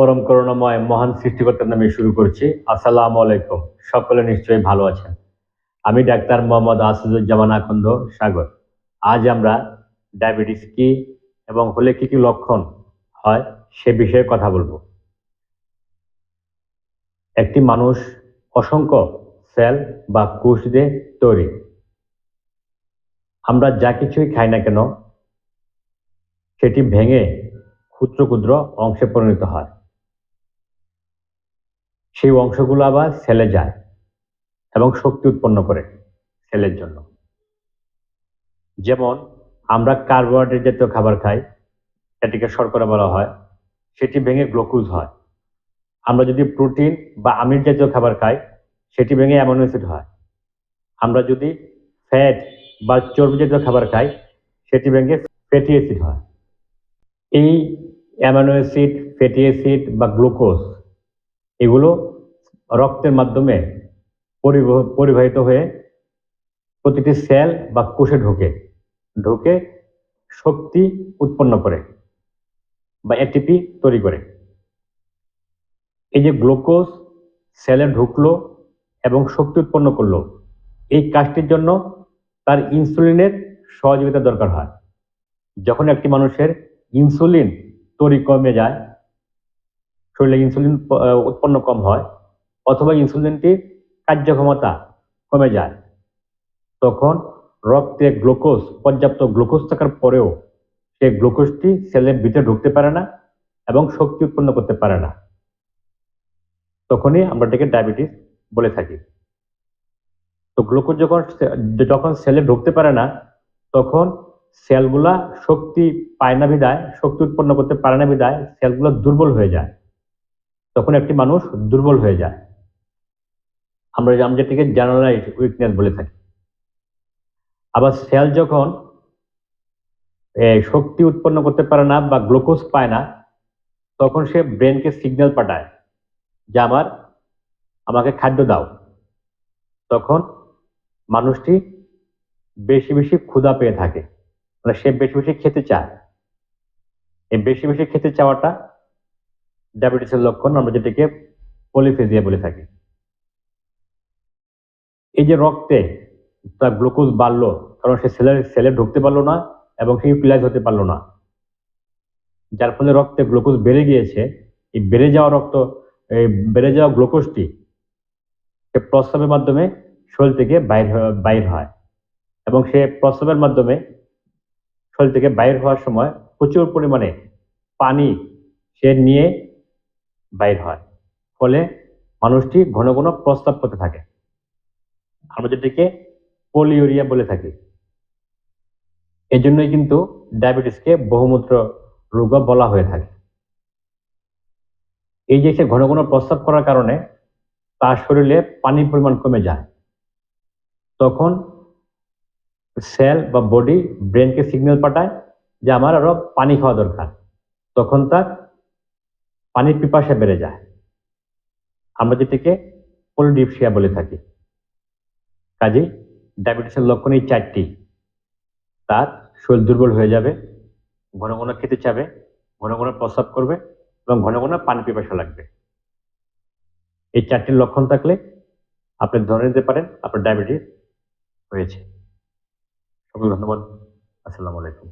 পরম করুণাময় মহান সৃষ্টিকর্তার নামে শুরু করছি। আসসালামু আলাইকুম। সকলে নিশ্চয়ই ভালো আছেন। আমি ডাক্তার মোহাম্মদ আসিদুজ্জামান আকন্দ সাগর। আজ আমরা ডায়াবেটিস কি এবং হলে কি কি লক্ষণ হয় সে বিষয়ে কথা বলব। একটি মানুষ অসংখ্য সেল বা কোষ দিয়ে তৈরি। আমরা যা কিছুই খাই না কেন, সেটি ভেঙে ক্ষুদ্র ক্ষুদ্র অংশে পরিণত হয়। সেই অংশগুলো আবার সেলে যায় এবং শক্তি উৎপন্ন করে সেলের জন্য। যেমন আমরা কার্বোহাইড্রেট জাতীয় খাবার খাই এটিকে শর্করা বলা হয়, সেটি ভেঙে গ্লুকোজ হয়। আমরা যদি প্রোটিন বা আমিষ জাতীয় খাবার খাই, সেটি ভেঙে অ্যামাইনো অ্যাসিড হয়। আমরা যদি ফ্যাট বা চর্বি জাতীয় খাবার খাই, সেটি ভেঙে ফ্যাটি অ্যাসিড হয়। এই অ্যামাইনো অ্যাসিড ফ্যাটি অ্যাসিড বা গ্লুকোজ এগুলো রক্তের মাধ্যমে পরিবহ- পরিবাহিত হয়ে প্রতিটি সেল বা কোষে ঢোকে। ঢোকে শক্তি উৎপন্ন করে বা এটিপি তৈরি করে। এই যে গ্লুকোজ সেলে ঢুকলো এবং শক্তি উৎপন্ন করল, এই কাজটির জন্য তার ইনসুলিনের সহযোগিতা দরকার হয়। যখন একটি মানুষের ইনসুলিন তৈরি কমে যায় শরীরে ইনসুলিন উৎপন্ন কম হয় অথবা ইনসুলিনটির কার্যক্ষমতা কমে যায়। তখন রক্তে গ্লুকোজ পর্যাপ্ত গ্লুকোজ থাকার পরেও সেই গ্লুকোজটি সেলের ভিতরে ঢুকতে পারে না এবং শক্তি উৎপন্ন করতে পারে না। তখনই আমরা এটাকে ডায়াবেটিস বলে থাকি। তো গ্লুকোজ যখন যখন সেলে ঢুকতে পারে না, তখন সেলগুলা শক্তি পায় না বিদায় শক্তি উৎপন্ন করতে পারে না বিদায় সেলগুলো দুর্বল হয়ে যায়। তখন একটি মানুষ দুর্বল হয়ে যায়। আমরা যেটিকে জেনারেলাইজ উইকনেস বলে থাকি। আবার সেল যখন শক্তি উৎপন্ন করতে পারে না বা গ্লুকোজ পায় না, তখন সে ব্রেনকে সিগন্যাল পাঠায় যে আমার, আমাকে খাদ্য দাও। তখন মানুষটি বেশি বেশি ক্ষুধা পেয়ে থাকে। মানে সে বেশি বেশি খেতে চায়। এই বেশি বেশি খেতে চাওয়াটা ডায়াবেটিসের লক্ষণ আমরা যেটাকে পলিফেজিয়া বলে থাকি। এই যে রক্তে তার গ্লুকোজ বাড়লো, কারণ সে সেলে সেলে ঢুকতে পারল না এবং সে ইউটিলাইজ হতে পারল না। যার ফলে রক্তে গ্লুকোজ বেড়ে গিয়েছে। এই বেড়ে যাওয়া রক্ত, এই বেড়ে যাওয়া গ্লুকোজটি সে প্রস্রাবের মাধ্যমে শরীর থেকে বাইর বাইর হয় এবং সে প্রস্রাবের মাধ্যমে শরীর থেকে বাইর হওয়ার সময় প্রচুর পরিমাণে পানি সে নিয়ে বাইর হয়। ফলে মানুষটি ঘন ঘন প্রস্তাব করতে থাকে। আমরা যেটিকে পলিউরিয়া বলে থাকি। এই জন্যই কিন্তু ডায়াবেটিসকে বহুমূত্র রোগ বলা হয়ে থাকে। এই যে সে ঘন ঘন প্রস্তাব করার কারণে তার শরীরে পানির পরিমাণ কমে যায়, তখন সেল বা বডি ব্রেনকে সিগন্যাল পাঠায় যে আমার আরও পানি খাওয়া দরকার। তখন তার পানির পিপাসা বেড়ে যায়। আমরা যেটিকে পলিডিপসিয়া বলে থাকি। কাজেই ডায়াবেটিসের লক্ষণ এই চারটি। তার শরীর দুর্বল হয়ে যাবে, ঘন ঘন খেতে চাবে, ঘন ঘন প্রস্রাব করবে এবং ঘন ঘন পানি পিপাসা লাগবে। এই চারটির লক্ষণ থাকলে আপনি ধরে নিতে পারেন আপনার ডায়াবেটিস হয়েছে। সকল ধন্যবাদ। আসসালামু আলাইকুম।